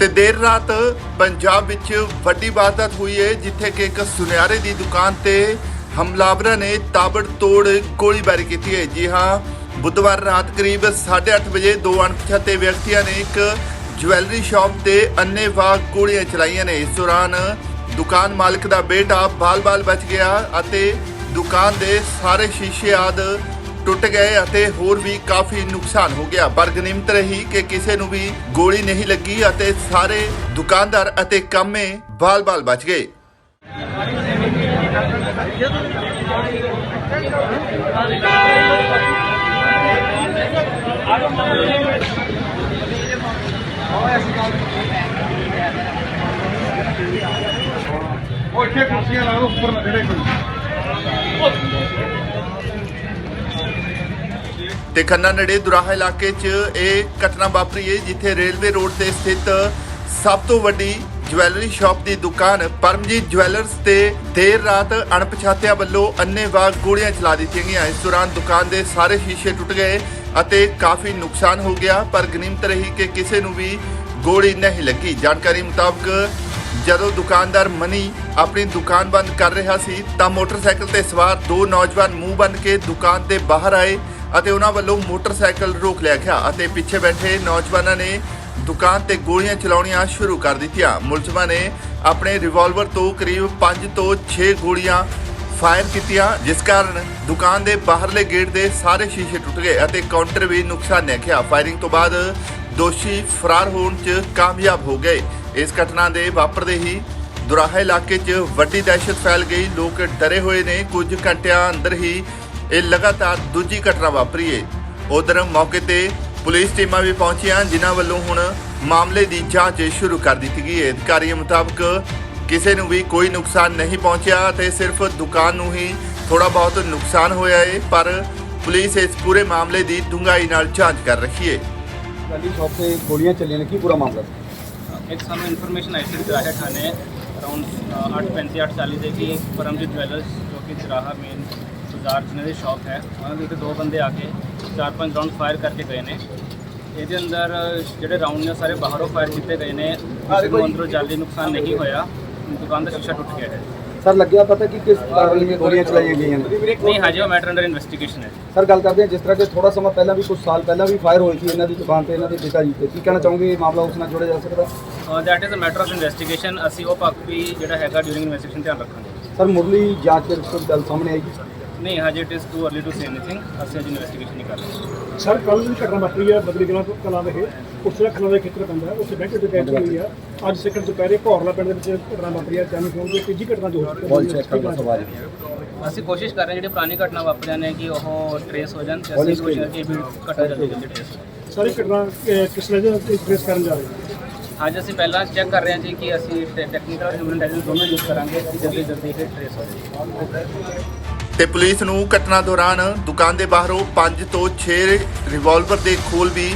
ਤੇ ਦੇਰ ਰਾਤ ਪੰਜਾਬ ਵਿੱਚ ਵੱਡੀ ਵਾਰਦਾਤ ਹੋਈ ਹੈ, ਜਿੱਥੇ ਕਿ ਇੱਕ ਸੁਨਿਆਰੇ ਦੀ ਦੁਕਾਨ ਤੇ ਹਮਲਾਵਰਾਂ ਨੇ ਤਾਬੜਤੋੜ ਗੋਲੀਬਾਰੀ ਕੀਤੀ ਹੈ। ਜੀ ਹਾਂ, ਬੁੱਧਵਾਰ ਰਾਤ ਕਰੀਬ 8:30 ਵਜੇ ਦੋ ਅਣਪਛਾਤੇ ਵਿਅਕਤੀਆਂ ਨੇ ਇੱਕ ਜਵੈਲਰੀ ਸ਼ਾਪ ਤੇ ਅੰਨੇਵਾਹ ਗੋਲੀਆਂ ਚਲਾਈਆਂ ਨੇ। ਇਸ ਦੌਰਾਨ ਦੁਕਾਨ ਮਾਲਕ ਦਾ ਬੇਟਾ ਬਾਲ-ਬਾਲ ਬਚ ਗਿਆ ਅਤੇ ਦੁਕਾਨ ਦੇ ਸਾਰੇ ਸ਼ੀਸ਼ੇ ਆਦ ਟੁੱਟ ਗਏ ਅਤੇ ਹੋਰ ਵੀ ਕਾਫੀ ਨੁਕਸਾਨ ਹੋ ਗਿਆ। ਪਰ ਗਨੀਮਤ ਰਹੀ ਕਿ ਕਿਸੇ ਨੂੰ ਵੀ ਗੋਲੀ ਨਹੀਂ ਲੱਗੀ ਅਤੇ ਸਾਰੇ ਦੁਕਾਨਦਾਰ ਅਤੇ ਕਾਮੇ ਬਾਲ-ਬਾਲ ਬਚ ਗਏ। ਉਹ ਇੱਥੇ ਕੁਰਸੀਆਂ ਲਾ ਲਓ, ਉੱਪਰ ਜਿਹੜੇ ਕੋਈ। ਤੇ ਖੰਨਾ ਨੇੜੇ ਦੁਰਾਹਾ ਇਲਾਕੇ 'ਚ ਇਹ ਘਟਨਾ ਵਾਪਰੀ ਹੈ, ਜਿੱਥੇ ਰੇਲਵੇ ਰੋਡ ਤੇ ਸਥਿਤ ਸਭ ਤੋਂ ਵੱਡੀ ਜਵੈਲਰੀ ਸ਼ਾਪ ਦੀ ਦੁਕਾਨ ਪਰਮਜੀਤ ਜਵੈਲਰਸ ਤੇ ਦੇਰ ਰਾਤ ਅਣਪਛਾਤਿਆਂ ਵੱਲੋਂ ਅੰਨੇਵਾਹ ਗੋਲੀਆਂ ਚਲਾ ਦਿੱਤੀਆਂ ਗਈਆਂ। ਇਸ ਦੌਰਾਨ ਦੁਕਾਨ ਦੇ ਸਾਰੇ ਸ਼ੀਸ਼ੇ ਟੁੱਟ ਗਏ ਅਤੇ ਕਾਫੀ ਨੁਕਸਾਨ ਹੋ ਗਿਆ, ਪਰ ਗਨੀਮਤ ਰਹੀ ਕਿ ਕਿਸੇ ਨੂੰ ਵੀ ਗੋਲੀ ਨਹੀਂ ਲੱਗੀ। ਜਾਣਕਾਰੀ ਮੁਤਾਬਕ, ਜਦੋਂ ਦੁਕਾਨਦਾਰ ਮਨੀ ਆਪਣੀ ਦੁਕਾਨ ਬੰਦ ਕਰ ਰਿਹਾ ਸੀ, ਤਾਂ ਮੋਟਰਸਾਈਕਲ ਤੇ ਸਵਾਰ ਦੋ ਨੌਜਵਾਨ ਮੂੰਹ ਬੰਨ ਕੇ ਦੁਕਾਨ ਦੇ ਬਾਹਰ ਆਏ। ਅਤੇ ਉਹਨਾਂ ਵੱਲੋਂ ਮੋਟਰਸਾਈਕਲ ਰੋਕ ਲਿਆ ਗਿਆ ਅਤੇ ਪਿੱਛੇ ਬੈਠੇ ਨੌਜਵਾਨਾਂ ਨੇ ਦੁਕਾਨ ਤੇ ਗੋਲੀਆਂ ਚਲਾਉਣੀਆਂ ਸ਼ੁਰੂ ਕਰ ਦਿੱਤੀਆਂ। ਮੁਲਜ਼ਮਾਂ ਨੇ ਆਪਣੇ ਰਿਵਾਲਵਰ ਤੋਂ ਕਰੀਬ 5 ਤੋਂ 6 ਗੋਲੀਆਂ ਫਾਇਰ ਕੀਤੀਆਂ, ਜਿਸ ਕਾਰਨ ਦੁਕਾਨ ਦੇ ਬਾਹਰਲੇ ਗੇਟ ਦੇ ਸਾਰੇ ਸ਼ੀਸ਼ੇ ਟੁੱਟ ਗਏ ਅਤੇ ਕਾਊਂਟਰ ਵੀ ਨੁਕਸਾਨਿਆ ਗਿਆ। ਫਾਇਰਿੰਗ ਤੋਂ ਬਾਅਦ ਦੋਸ਼ੀ ਫਰਾਰ ਹੋਣ 'ਚ ਕਾਮਯਾਬ ਹੋ ਗਏ। ਇਸ ਘਟਨਾ ਦੇ ਵਾਪਰਦੇ ਹੀ ਦੁਰਾਹਾ ਇਲਾਕੇ 'ਚ ਵੱਡੀ ਦਹਿਸ਼ਤ ਫੈਲ ਗਈ। ਲੋਕ ਡਰੇ ਹੋਏ ਨੇ। ਕੁਝ ਘੰਟਿਆਂ ਅੰਦਰ ਹੀ ਇਹ ਲਗਾਤਾਰ ਦੂਜੀ ਘਟਨਾ ਵਾਪਰੀ ਏ। ਉਧਰ ਮੌਕੇ ਤੇ ਪੁਲਿਸ ਟੀਮਾਂ ਵੀ ਪਹੁੰਚੀਆਂ ਜਿਨ੍ਹਾਂ ਵੱਲੋਂ ਹੁਣ ਮਾਮਲੇ ਦੀ ਜਾਂਚ ਸ਼ੁਰੂ ਕਰ ਦਿੱਤੀ ਗਈ ਹੈ ਅਧਿਕਾਰੀਆਂ ਮੁਤਾਬਕ ਕਿਸੇ ਨੂੰ ਵੀ ਕੋਈ ਨੁਕਸਾਨ ਨਹੀਂ ਪਹੁੰਚਿਆ ਤੇ ਸਿਰਫ ਦੁਕਾਨ ਨੂੰ ਹੀ ਥੋੜਾ ਬਹੁਤ ਨੁਕਸਾਨ ਹੋਇਆ ਹੈ ਪਰ ਪੁਲਿਸ ਇਸ ਪੂਰੇ ਮਾਮਲੇ ਦੀ ਡੂੰਘਾਈ ਨਾਲ ਜਾਂਚ ਕਰ ਰਹੀ ਹੈ ਗਾਲੀ ਸ਼ਾਪ ਤੇ ਗੋਲੀਆਂ ਚੱਲੀਆਂ ਨੇ ਕੀ ਪੂਰਾ ਮਾਮਲਾ? ਸੀ ਇੱਕ ਸਾਨੂੰ ਇਨਫੋਰਮੇਸ਼ਨ ਆਈ ਸੀ ਚਰਾਹਾ ਥਾਣੇ ਅਰਾਊਂਡ 8:35 8:40 ਦੇ ਕਿ ਪਰਮਜੀਤ ਜਵੈਲਰਸ ਜੋ ਕਿ ਚਰਾਹਾ ਮੇਨ ਬਾਜ਼ਾਰ ਜਿਹਨਾਂ ਦੀ ਸ਼ਾਪ ਹੈ। ਉਹਨਾਂ ਦੇ ਉੱਤੇ ਦੋ ਬੰਦੇ ਆ ਕੇ ਚਾਰ ਪੰਜ ਰਾਉਂਡ ਫਾਇਰ ਕਰਕੇ ਗਏ ਨੇ। ਇਹਦੇ ਅੰਦਰ ਜਿਹੜੇ ਰਾਉਂਡ ਨੇ ਸਾਰੇ ਬਾਹਰੋਂ ਫਾਇਰ ਕੀਤੇ ਗਏ ਨੇ। ਕਿਸੇ ਨੂੰ ਅੰਦਰੋਂ ਜਾਲੀ ਨੁਕਸਾਨ ਨਹੀਂ ਹੋਇਆ। ਦੁਕਾਨ ਦਾ ਸ਼ੀਸ਼ਾ ਟੁੱਟ ਗਿਆ ਹੈ। ਸਰ ਲੱਗਿਆ ਪਤਾ ਕਿ ਕਿਸ ਕਾਰਨ ਇਹ ਗੋਲੀਆਂ ਚਲਾਈਆਂ ਗਈਆਂ ਨੇ? ਨਹੀਂ ਹਜੇ ਉਹ ਮੈਟਰ ਅੰਡਰ ਇਨਵੈਸਟੀਗੇਸ਼ਨ ਹੈ। ਸਰ ਗੱਲ ਕਰਦੇ ਹਾਂ ਜਿਸ ਤਰ੍ਹਾਂ ਕਿ ਥੋੜਾ ਸਮਾਂ ਪਹਿਲਾਂ ਵੀ ਕੁਝ ਸਾਲ ਪਹਿਲਾਂ ਵੀ ਫਾਇਰ ਹੋਈ ਸੀ ਇਹਨਾਂ ਦੀ ਦੁਕਾਨ ਤੇ ਇਹਨਾਂ ਦੇ ਪਿਤਾ ਜੀ ਤੇ। ਕੀ ਕਹਿਣਾ ਚਾਹੋਗੇ ਇਹ ਮਾਮਲਾ ਉਸ ਨਾਲ ਜੋੜਿਆ ਜਾ ਸਕਦਾ? That is a matter of investigation ਅਸੀਂ ਉਹ ਪੱਖ ਵੀ ਜਿਹੜਾ ਹੈਗਾ ਡਿਊਰਿੰਗ ਇਨਵੈਸਟੀਗੇਸ਼ਨ ਧਿਆਨ ਰੱਖਾਂਗੇ। ਸਰ ਮੁਰਲੀ ਜਾਂਚ ਦੇ ਰਿਪੋਰਟ ਗੱਲ ਸਾਹਮਣੇ ਆਏਗੀ ਨਹੀਂ ਹਜੇ it is too early to say anything ਅਸੀਂ ਅਜੇ ਇਨਵੈਸਟੀਗੇਸ਼ਨ ਨਹੀਂ ਕਰ ਰਹੇ। ਸਰ ਕੱਲ ਦੀ ਘਟਨਾ ਵਾਪਰੀ ਹੈ ਬਦਲੀ ਕਲਾਂ ਕਲਾਂ ਦੇ ਉਸ ਖਲਾਂ ਦੇ ਖੇਤਰ ਪੈਂਦਾ ਹੈ ਉੱਥੇ ਬੈਂਕ ਡਕੈਤੀ ਹੋਈ ਆ ਅੱਜ ਸੈਕੰਡ ਦੁਪਹਿਰੇ ਭੌਰਲਾ ਪਿੰਡ ਦੇ ਵਿੱਚ ਘਟਨਾ ਵਾਪਰੀ ਹੈ ਚੈਨਲ ਫੋਨ ਦੀ ਤੀਜੀ ਘਟਨਾ ਜੋ ਹੋਈ ਅਸੀਂ ਕੋਸ਼ਿਸ਼ ਕਰ ਰਹੇ ਹਾਂ ਜਿਹੜੀ ਪੁਰਾਣੀ ਘਟਨਾ ਵਾਪਰੀਆਂ ਨੇ ਕਿ ਉਹ ਟਰੇਸ ਹੋ ਜਾਣ ਤੇ ਅਸੀਂ ਕੋਸ਼ਿਸ਼ ਕਰਕੇ ਵੀ ਘਟਨਾ ਜਲਦੀ ਜਲਦੀ ਟਰੇਸ ਸਾਰੀ ਘਟਨਾ ਕਿਸ ਵਜ੍ਹਾ ਤੋਂ ਟ੍ਰੇਸ ਕਰਨ ਜਾ ਰਹੇ ਹਾਂ? ਅੱਜ ਅਸੀਂ ਪਹਿਲਾਂ ਚੈੱਕ ਕਰ ਰਹੇ ਹਾਂ ਜੀ ਕਿ ਅਸੀਂ ਟੈਕਨੀਕਲ ਹਿਊਮਨ ਇੰਟੈਲੀਜੈਂਸ ਦੋਨੋਂ ਯੂਜ਼ ਕਰਾਂਗੇ ਜਲਦੀ ਜਲਦੀ ਇਹ ਟਰੇਸ ਹੋ ਜਾਵੇ ਤੇ ਪੁਲਿਸ ਨੂੰ ਘਟਨਾ ਦੌਰਾਨ ਦੁਕਾਨ ਦੇ ਬਾਹਰੋਂ 5 ਤੋਂ 6 ਰਿਵਾਲਵਰ ਦੇ ਖੋਲ ਵੀ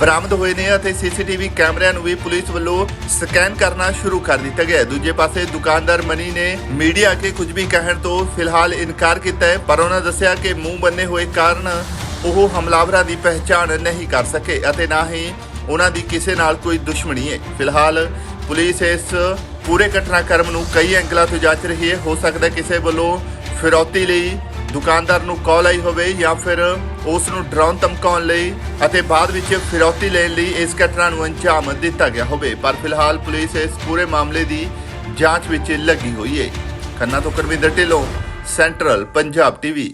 ਬਰਾਮਦ ਹੋਏ ਨੇ ਅਤੇ ਸੀਸੀਟੀਵੀ ਕੈਮਰਿਆਂ ਨੂੰ ਵੀ ਪੁਲਿਸ ਵੱਲੋਂ ਸਕੈਨ ਕਰਨਾ ਸ਼ੁਰੂ ਕਰ ਦਿੱਤਾ ਗਿਆ ਹੈ। ਦੂਜੇ ਪਾਸੇ ਦੁਕਾਨਦਾਰ ਮਨੀ ਨੇ ਮੀਡੀਆ ਕੇ ਕੁਝ ਵੀ ਕਹਿਣ ਤੋਂ ਫਿਲਹਾਲ ਇਨਕਾਰ ਕੀਤਾ ਹੈ, ਪਰ ਉਹਨਾਂ ਦੱਸਿਆ ਕਿ ਮੂੰਹ ਬੰਨੇ ਹੋਏ ਕਾਰਨ ਉਹ ਹਮਲਾਵਰਾਂ ਦੀ ਪਹਿਚਾਣ ਨਹੀਂ ਕਰ ਸਕੇ ਅਤੇ ਨਾ ਹੀ ਉਹਨਾਂ ਦੀ ਕਿਸੇ ਨਾਲ ਕੋਈ ਦੁਸ਼ਮਣੀ ਹੈ। ਫਿਲਹਾਲ ਪੁਲਿਸ ਇਸ ਪੂਰੇ ਘਟਨਾਕ੍ਰਮ ਨੂੰ ਕਈ ਐਂਗਲਾਂ ਤੋਂ ਜਾਂਚ ਰਹੀ ਹੈ। ਹੋ ਸਕਦਾ ਕਿਸੇ ਵੱਲੋਂ ਫਿਰੌਤੀ ਲਈ ਦੁਕਾਨਦਾਰ ਨੂੰ ਕਾਲ ਆਈ ਹੋਵੇ ਜਾਂ ਫਿਰ ਉਸ ਨੂੰ ਡਰਾਉਣ ਧਮਕਾਉਣ ਲਈ ਅਤੇ ਬਾਅਦ ਵਿੱਚ ਫਿਰੌਤੀ ਲੈਣ ਲਈ ਇਸ ਘਟਨਾ ਨੂੰ ਅੰਜਾਮ ਦਿੱਤਾ ਗਿਆ ਹੋਵੇ। ਪਰ ਫਿਲਹਾਲ ਪੁਲਿਸ ਇਸ ਪੂਰੇ ਮਾਮਲੇ ਦੀ ਜਾਂਚ ਵਿੱਚ ਲੱਗੀ ਹੋਈ ਹੈ। ਖੰਨਾ ਤੋਂ ਕਰਮਿੰਦਰ ਢਿੱਲੋਂ ਸੈਂਟਰਲ ਪੰਜਾਬ ਟੀਵੀ